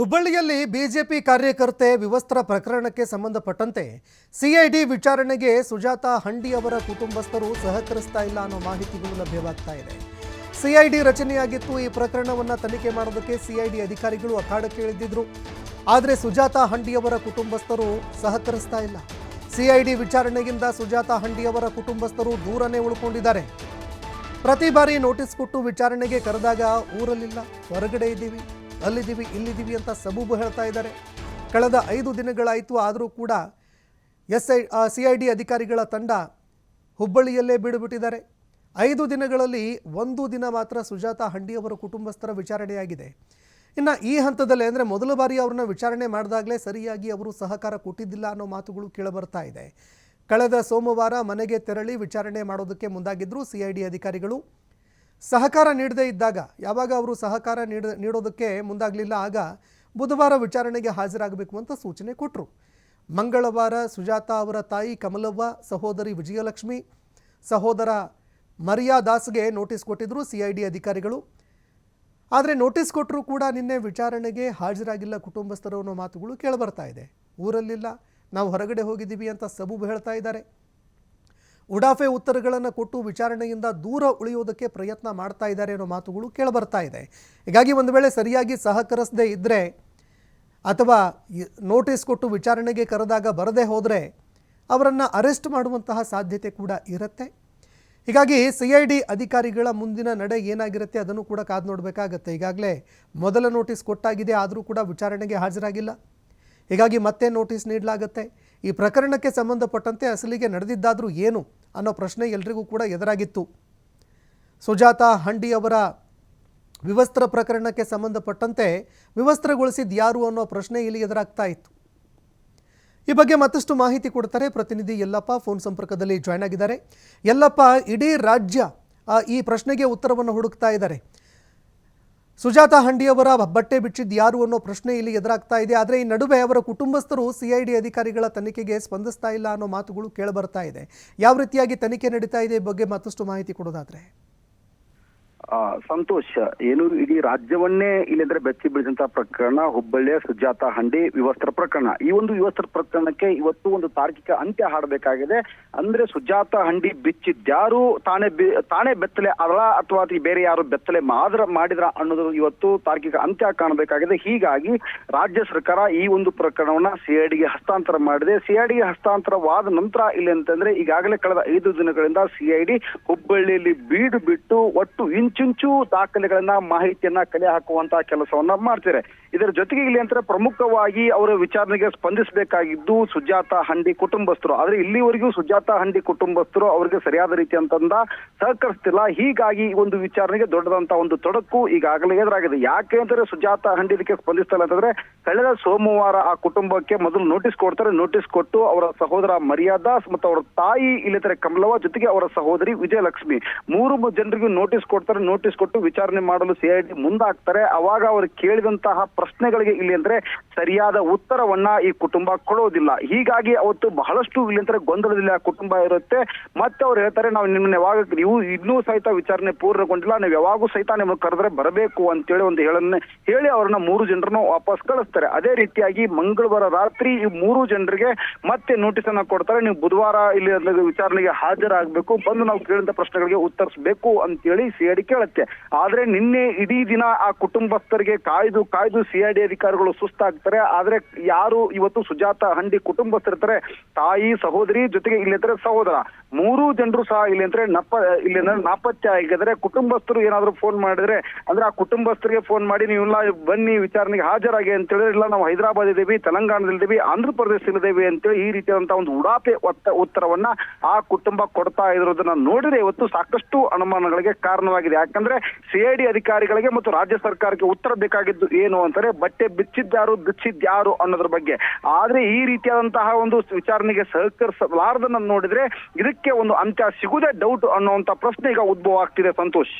ಹುಬ್ಬಳ್ಳಿಯಲ್ಲಿ ಬಿಜೆಪಿ ಕಾರ್ಯಕರ್ತೆ ವಿವಸ್ತ್ರ ಪ್ರಕರಣಕ್ಕೆ ಸಂಬಂಧಪಟ್ಟಂತೆ ಸಿಐಡಿ ವಿಚಾರಣೆಗೆ ಸುಜಾತಾ ಹಂಡಿ ಅವರ ಕುಟುಂಬಸ್ಥರು ಸಹಕರಿಸ್ತಾ ಇಲ್ಲ ಅನ್ನೋ ಮಾಹಿತಿಗಳು ಲಭ್ಯವಾಗ್ತಾ ಇದೆ. ಸಿಐಡಿ ರಚನೆಯಾಗಿತ್ತು. ಈ ಪ್ರಕರಣವನ್ನು ತನಿಖೆ ಮಾಡೋದಕ್ಕೆ ಸಿಐಡಿ ಅಧಿಕಾರಿಗಳು ಅಖಾಡಕ್ಕೆ ಇಳಿದಿದ್ರು. ಆದರೆ ಸುಜಾತಾ ಹಂಡಿ ಅವರ ಕುಟುಂಬಸ್ಥರು ಸಹಕರಿಸ್ತಾ ಇಲ್ಲ. ಸಿಐಡಿ ವಿಚಾರಣೆಗಿಂತ ಸುಜಾತ ಹಂಡಿ ಅವರ ಕುಟುಂಬಸ್ಥರು ದೂರನೇ ಉಳ್ಕೊಂಡಿದ್ದಾರೆ. ಪ್ರತಿ ಬಾರಿ ನೋಟಿಸ್ ಕೊಟ್ಟು ವಿಚಾರಣೆಗೆ ಕರೆದಾಗ ಊರಲ್ಲಿಲ್ಲ, ಹೊರಗಡೆ ಇದ್ದೀವಿ. ಅಲ್ಲಿದ್ದೀವಿ, ಇಲ್ಲಿದ್ದೀವಿ ಅಂತ ಸಬೂಬು ಹೇಳ್ತಾ ಇದ್ದಾರೆ. ಕಳೆದ ಐದು ದಿನಗಳಾಯಿತು, ಆದರೂ ಕೂಡ S I C I D ಅಧಿಕಾರಿಗಳ ತಂಡ ಹುಬ್ಬಳ್ಳಿಯಲ್ಲೇ ಬಿಡುಬಿಟ್ಟಿದ್ದಾರೆ. ಐದು ದಿನಗಳಲ್ಲಿ ಒಂದು ದಿನ ಮಾತ್ರ ಸುಜಾತ ಹಂಡಿಯವರ ಕುಟುಂಬಸ್ಥರ ವಿಚಾರಣೆಯಾಗಿದೆ. ಇನ್ನು ಈ ಹಂತದಲ್ಲಿ ಅಂದರೆ ಮೊದಲ ಬಾರಿ ಅವ್ರನ್ನ ವಿಚಾರಣೆ ಮಾಡಿದಾಗಲೇ ಸರಿಯಾಗಿ ಅವರು ಸಹಕಾರ ಕೊಟ್ಟಿದ್ದಿಲ್ಲ ಅನ್ನೋ ಮಾತುಗಳು ಕೇಳಬರ್ತಾ ಇದೆ. ಕಳೆದ ಸೋಮವಾರ ಮನೆಗೆ ತೆರಳಿ ವಿಚಾರಣೆ ಮಾಡೋದಕ್ಕೆ ಮುಂದಾಗಿದ್ದರು ಸಿ ಅಧಿಕಾರಿಗಳು. ಸಹಕಾರ ನೀಡದೇ ಇದ್ದಾಗ, ಯಾವಾಗ ಅವರು ಸಹಕಾರ ನೀಡ, ನೀಡೋದಕ್ಕೆ ಮುಂದಾಗಲಿಲ್ಲ, ಆಗ ಬುಧವಾರ ವಿಚಾರಣೆಗೆ ಹಾಜರಾಗಬೇಕು ಅಂತ ಸೂಚನೆ ಕೊಟ್ಟರು ಮಂಗಳವಾರ ಸುಜಾತ ಅವರ ತಾಯಿ ಕಮಲವ್ವ, ಸಹೋದರಿ ವಿಜಯಲಕ್ಷ್ಮಿ, ಸಹೋದರ ಮರಿಯಾ ದಾಸ್ಗೆ ನೋಟಿಸ್ ಕೊಟ್ಟಿದ್ದರು ಸಿ ಐ ಡಿ ಅಧಿಕಾರಿಗಳು. ಆದರೆ ನೋಟಿಸ್ ಕೊಟ್ಟರೂ ಕೂಡ ನಿನ್ನೆ ವಿಚಾರಣೆಗೆ ಹಾಜರಾಗಿಲ್ಲ ಕುಟುಂಬಸ್ಥರು ಅನ್ನೋ ಮಾತುಗಳು ಕೇಳಿಬರ್ತಾ ಇದೆ. ಊರಲ್ಲಿಲ್ಲ, ನಾವು ಹೊರಗಡೆ ಹೋಗಿದ್ದೀವಿ ಅಂತ ಸಬೂಬು ಹೇಳ್ತಾ ಇದ್ದಾರೆ. ಉಡಾಫೆ ಉತ್ತರಗಳನ್ನು ಕೊಟ್ಟು ವಿಚಾರಣೆಯಿಂದ ದೂರ ಉಳಿಯೋದಕ್ಕೆ ಪ್ರಯತ್ನ ಮಾಡ್ತಾ ಇದ್ದಾರೆ ಅನ್ನೋ ಮಾತುಗಳು ಕೇಳಿಬರ್ತಾ ಇದೆ. ಹೀಗಾಗಿ ಒಂದು ವೇಳೆ ಸರಿಯಾಗಿ ಸಹಕರಿಸದೇ ಇದ್ದರೆ ಅಥವಾ ನೋಟಿಸ್ ಕೊಟ್ಟು ವಿಚಾರಣೆಗೆ ಕರೆದಾಗ ಬರದೇ ಹೋದರೆ ಅವರನ್ನು ಅರೆಸ್ಟ್ ಮಾಡುವಂತಹ ಸಾಧ್ಯತೆ ಕೂಡ ಇರುತ್ತೆ. ಹೀಗಾಗಿ ಸಿ ಐ ಡಿ ಅಧಿಕಾರಿಗಳ ಮುಂದಿನ ನಡೆ ಏನಾಗಿರುತ್ತೆ ಅದನ್ನು ಕೂಡ ಕಾದು ನೋಡಬೇಕಾಗತ್ತೆ. ಈಗಾಗಲೇ ಮೊದಲ ನೋಟಿಸ್ ಕೊಟ್ಟಾಗಿದೆ, ಆದರೂ ಕೂಡ ವಿಚಾರಣೆಗೆ ಹಾಜರಾಗಿಲ್ಲ. ಹೀಗಾಗಿ ಮತ್ತೆ ನೋಟಿಸ್ ನೀಡಲಾಗುತ್ತೆ. ಈ ಪ್ರಕರಣಕ್ಕೆ ಸಂಬಂಧಪಟ್ಟಂತೆ ಅಸಲಿಗೆ ನಡೆದಿದ್ದಾದರೂ ಏನು? ಅನ್ನೋ ಪ್ರಶ್ನೆ ಎಲ್ರಿಗೂ ಕೂಡ ಎದುರಾಗಿತ್ತು. ಸುಜಾತ ಹಂಡಿ ಅವರ ವಿವಸ್ತ್ರ ಪ್ರಕರಣಕ್ಕೆ ಸಂಬಂಧಪಟ್ಟಂತೆ ವಿವಸ್ತ್ರಗೊಳಿಸಿದ ಯಾರು ಅನ್ನೋ ಪ್ರಶ್ನೆ ಇಲ್ಲಿ ಎದುರಾಗ್ತಾ ಇತ್ತು. ಈ ಬಗ್ಗೆ ಮತ್ತಷ್ಟು ಮಾಹಿತಿ ಕೊಡ್ತಾರೆ ಪ್ರತಿನಿಧಿ ಯಲ್ಲಪ್ಪ, ಫೋನ್ ಸಂಪರ್ಕದಲ್ಲಿ ಜಾಯ್ನ್ ಆಗಿದ್ದಾರೆ. ಯಲ್ಲಪ್ಪ, ಇಡೀ ರಾಜ್ಯ ಈ ಪ್ರಶ್ನೆಗೆ ಉತ್ತರವನ್ನು ಹುಡುಕ್ತಾ ಇದ್ದಾರೆ. ಸುಜಾತ ಹಂಡಿಯವರ ಬಟ್ಟೆ ಬಿಚ್ಚಿದ್ದು ಯಾರು ಅನ್ನೋ ಪ್ರಶ್ನೆ ಇಲ್ಲಿ ಎದುರಾಗ್ತಾ ಇದೆ. ಆದರೆ ಈ ನಡುವೆ ಅವರ ಕುಟುಂಬಸ್ಥರು ಸಿಐಡಿ ಅಧಿಕಾರಿಗಳ ತನಿಖೆಗೆ ಸ್ಪಂದಿಸ್ತಾ ಇಲ್ಲ ಅನ್ನೋ ಮಾತುಗಳು ಕೇಳಬರ್ತಾ ಇದೆ. ಯಾವ ರೀತಿಯಾಗಿ ತನಿಖೆ ನಡೀತಾ ಇದೆ ಬಗ್ಗೆ ಮತ್ತಷ್ಟು ಮಾಹಿತಿ ಕೊಡೋದಾದ್ರೆ? ಸಂತೋಷ್. ಏನು ಇಡೀ ರಾಜ್ಯವನ್ನೇ ಇಲ್ಲಂದ್ರೆ ಬೆಚ್ಚಿ ಬೀಳಿದಂತಹ ಪ್ರಕರಣ ಹುಬ್ಬಳ್ಳಿಯ ಸುಜಾತ ಹಂಡಿ ವಿವಸ್ತ್ರ ಪ್ರಕರಣ. ಈ ಒಂದು ವಿವಸ್ತ್ರ ಪ್ರಕರಣಕ್ಕೆ ಇವತ್ತು ಒಂದು ತಾರ್ಕಿಕ ಅಂತ್ಯ ಹಾಡಬೇಕಾಗಿದೆ. ಅಂದ್ರೆ ಸುಜಾತ ಹಂಡಿ ಬಿಚ್ಚಿದ್ಯಾರು ತಾನೇ ತಾನೇ ಬೆತ್ತಲೆ ಅಲ್ಲ ಅಥವಾ ಬೇರೆ ಯಾರು ಬೆತ್ತಲೆ ಮಾದ್ರ, ಮಾಡಿದ್ರ ಅನ್ನೋದು ಇವತ್ತು ತಾರ್ಕಿಕ ಅಂತ್ಯ ಕಾಣಬೇಕಾಗಿದೆ. ಹೀಗಾಗಿ ರಾಜ್ಯ ಸರ್ಕಾರ ಈ ಒಂದು ಪ್ರಕರಣವನ್ನ ಸಿಐಡಿಗೆ ಹಸ್ತಾಂತರ ಮಾಡಿದೆ. ಸಿಐಡಿಗೆ ಹಸ್ತಾಂತರವಾದ ನಂತರ ಇಲ್ಲಿ ಅಂತಂದ್ರೆ ಈಗಾಗಲೇ ಕಳೆದ ಐದು ದಿನಗಳಿಂದ ಸಿಐಡಿ ಹುಬ್ಬಳ್ಳಿಯಲ್ಲಿ ಬೀಡು ಬಿಟ್ಟು ಒಟ್ಟು ಇಂಚಿಂಚು ದಾಖಲೆಗಳನ್ನ, ಮಾಹಿತಿಯನ್ನ ಕಲೆ ಹಾಕುವಂತಹ ಕೆಲಸವನ್ನ ಮಾಡ್ತಾರೆ ಇದರ ಜೊತೆಗೆ ಇಲ್ಲಿ ಅಂತ ಪ್ರಮುಖವಾಗಿ ಅವರ ವಿಚಾರಣೆಗೆ ಸ್ಪಂದಿಸಬೇಕಾಗಿದ್ದು ಸುಜಾತ ಹಂಡಿ ಕುಟುಂಬಸ್ಥರು. ಆದ್ರೆ ಇಲ್ಲಿವರೆಗೂ ಸುಜಾತ ಹಂಡಿ ಕುಟುಂಬಸ್ಥರು ಅವರಿಗೆ ಸರಿಯಾದ ರೀತಿ ಅಂತಂದ ಸಹಕರಿಸ್ತಿಲ್ಲ. ಹೀಗಾಗಿ ಈ ಒಂದು ವಿಚಾರಣೆಗೆ ದೊಡ್ಡದಂತ ಒಂದು ತೊಡಕು ಈಗಾಗಲೇ ಎದುರಾಗಿದೆ. ಯಾಕೆ ಅಂತಂದ್ರೆ ಸುಜಾತ ಹಂಡಿ ಇದಕ್ಕೆ ಸ್ಪಂದಿಸ್ತಲ್ಲ ಅಂತಂದ್ರೆ ಕಳೆದ ಸೋಮವಾರ ಆ ಕುಟುಂಬಕ್ಕೆ ಮೊದಲು ನೋಟಿಸ್ ಕೊಡ್ತಾರೆ. ನೋಟಿಸ್ ಕೊಟ್ಟು ಅವರ ಸಹೋದರ ಮರ್ಯಾದಾಸ್ ಮತ್ತು ಅವರ ತಾಯಿ, ಇಲ್ಲಿತಾರೆ ಕಮಲವ ಜೊತೆಗೆ ಅವರ ಸಹೋದರಿ ವಿಜಯಲಕ್ಷ್ಮಿ. ಮೂರು ಜನರಿಗೂ ನೋಟಿಸ್ ಕೊಡ್ತಾರೆ. ನೋಟಿಸ್ ಕೊಟ್ಟು ವಿಚಾರಣೆ ಮಾಡಲು ಸಿಐಡಿ ಮುಂದಾಗ್ತಾರೆ. ಅವಾಗ ಅವರು ಕೇಳಿದಂತಹ ಪ್ರಶ್ನೆಗಳಿಗೆ ಇಲ್ಲಿ ಅಂದ್ರೆ ಸರಿಯಾದ ಉತ್ತರವನ್ನ ಈ ಕುಟುಂಬ ಕೊಡೋದಿಲ್ಲ. ಹೀಗಾಗಿ ಅವತ್ತು ಬಹಳಷ್ಟು ಇಲ್ಲಿ ಅಂದ್ರೆ ಗೊಂದಲದಲ್ಲಿ ಆ ಕುಟುಂಬ ಇರುತ್ತೆ. ಮತ್ತೆ ಅವ್ರು ಹೇಳ್ತಾರೆ, ನಾವು ನಿಮ್ಮನ್ನ ಯಾವಾಗ, ನೀವು ಇನ್ನೂ ಸಹಿತ ವಿಚಾರಣೆ ಪೂರ್ಣಗೊಂಡಿಲ್ಲ. ನೀವು ಯಾವಾಗೂ ಸಹಿತ ನಿಮ್ಮನ್ನು ಕರೆದ್ರೆ ಬರಬೇಕು ಅಂತೇಳಿ ಒಂದು ಹೇಳನ್ನ ಹೇಳಿ ಅವ್ರನ್ನ ಮೂರು ಜನರನ್ನು ವಾಪಸ್ ಕಳಿಸ್ತಾರೆ. ಅದೇ ರೀತಿಯಾಗಿ ಮಂಗಳವಾರ ರಾತ್ರಿ ಈ ಮೂರು ಜನರಿಗೆ ಮತ್ತೆ ನೋಟಿಸ್ ಅನ್ನ ಕೊಡ್ತಾರೆ. ನೀವು ಬುಧವಾರ ಇಲ್ಲಿ ವಿಚಾರಣೆಗೆ ಹಾಜರಾಗಬೇಕು. ಬಂದು ನಾವು ಕೇಳಿದ ಪ್ರಶ್ನೆಗಳಿಗೆ ಉತ್ತರಿಸಬೇಕು ಅಂತೇಳಿ ಸಿಐಡಿ ಕೇಳುತ್ತೆ ಆದ್ರೆ ನಿನ್ನೆ ಇಡೀ ದಿನ ಆ ಕುಟುಂಬಸ್ಥರಿಗೆ ಕಾಯ್ದು ಕಾಯ್ದು ಸಿಐಡಿ ಅಧಿಕಾರಿಗಳು ಸುಸ್ತಾಗ್ತಾರೆ. ಆದ್ರೆ ಯಾರು ಇವತ್ತು ಸುಜಾತ ಹಂಡಿ ಕುಟುಂಬಸ್ಥರಿರ್ತಾರೆ ತಾಯಿ, ಸಹೋದರಿ ಜೊತೆಗೆ ಇಲ್ಲಿದ್ರೆ ಸಹೋದರ. ಮೂರು ಜನರು ಸಹ ಇಲ್ಲಿ ಅಂದ್ರೆ ನಪ್ಪ, ಇಲ್ಲಿ ಅಂದ್ರೆ ನಾಪತ್ತೆ ಆಗಿದ್ರೆ ಕುಟುಂಬಸ್ಥರು ಏನಾದ್ರು ಫೋನ್ ಮಾಡಿದ್ರೆ, ಅಂದ್ರೆ ಆ ಕುಟುಂಬಸ್ಥರಿಗೆ ಫೋನ್ ಮಾಡಿ ನೀವೆಲ್ಲ ಬನ್ನಿ, ವಿಚಾರಣೆಗೆ ಹಾಜರಾಗಿ ಅಂತ ಹೇಳಿದ್ರೆ, ಇಲ್ಲ, ನಾವು ಹೈದರಾಬಾದ್ ಇದ್ದೀವಿ ತೆಲಂಗಾಣದಲ್ಲಿದ್ದೀವಿ ಆಂಧ್ರ ಪ್ರದೇಶದಲ್ಲಿದ್ದೇವೆ ಅಂತೇಳಿ ಈ ರೀತಿಯಾದಂತಹ ಒಂದು ಉಡಾಪೆ ಉತ್ತರವನ್ನ ಆ ಕುಟುಂಬ ಕೊಡ್ತಾ ಇರೋದನ್ನ ನೋಡಿದ್ರೆ ಇವತ್ತು ಸಾಕಷ್ಟು ಅನುಮಾನಗಳಿಗೆ ಕಾರಣವಾಗಿದೆ. ಯಾಕಂದ್ರೆ ಸಿಐಡಿ ಅಧಿಕಾರಿಗಳಿಗೆ ಮತ್ತು ರಾಜ್ಯ ಸರ್ಕಾರಕ್ಕೆ ಉತ್ತರ ಬೇಕಾಗಿದ್ದು ಏನು ಅಂತಾರೆ ಬಟ್ಟೆ ಬಿಚ್ಚಿದ್ದಾರು, ಬಿಚ್ಚಿದ್ಯಾರು ಅನ್ನೋದ್ರ ಬಗ್ಗೆ. ಆದ್ರೆ ಈ ರೀತಿಯಾದಂತಹ ಒಂದು ವಿಚಾರಣೆಗೆ ಸಹಕರಿಸಲಾರದನ್ನ ನೋಡಿದ್ರೆ ಇದಕ್ಕೆ ಒಂದು ಅಂತ್ಯ ಸಿಗುದೇ ಡೌಟ್ ಅನ್ನುವಂತ ಪ್ರಶ್ನೆ ಈಗ ಉದ್ಭವ ಆಗ್ತಿದೆ, ಸಂತೋಷ್.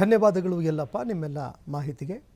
ಧನ್ಯವಾದಗಳು ಎಲ್ಲಪ್ಪ ನಿಮ್ಮೆಲ್ಲ ಮಾಹಿತಿಗೆ.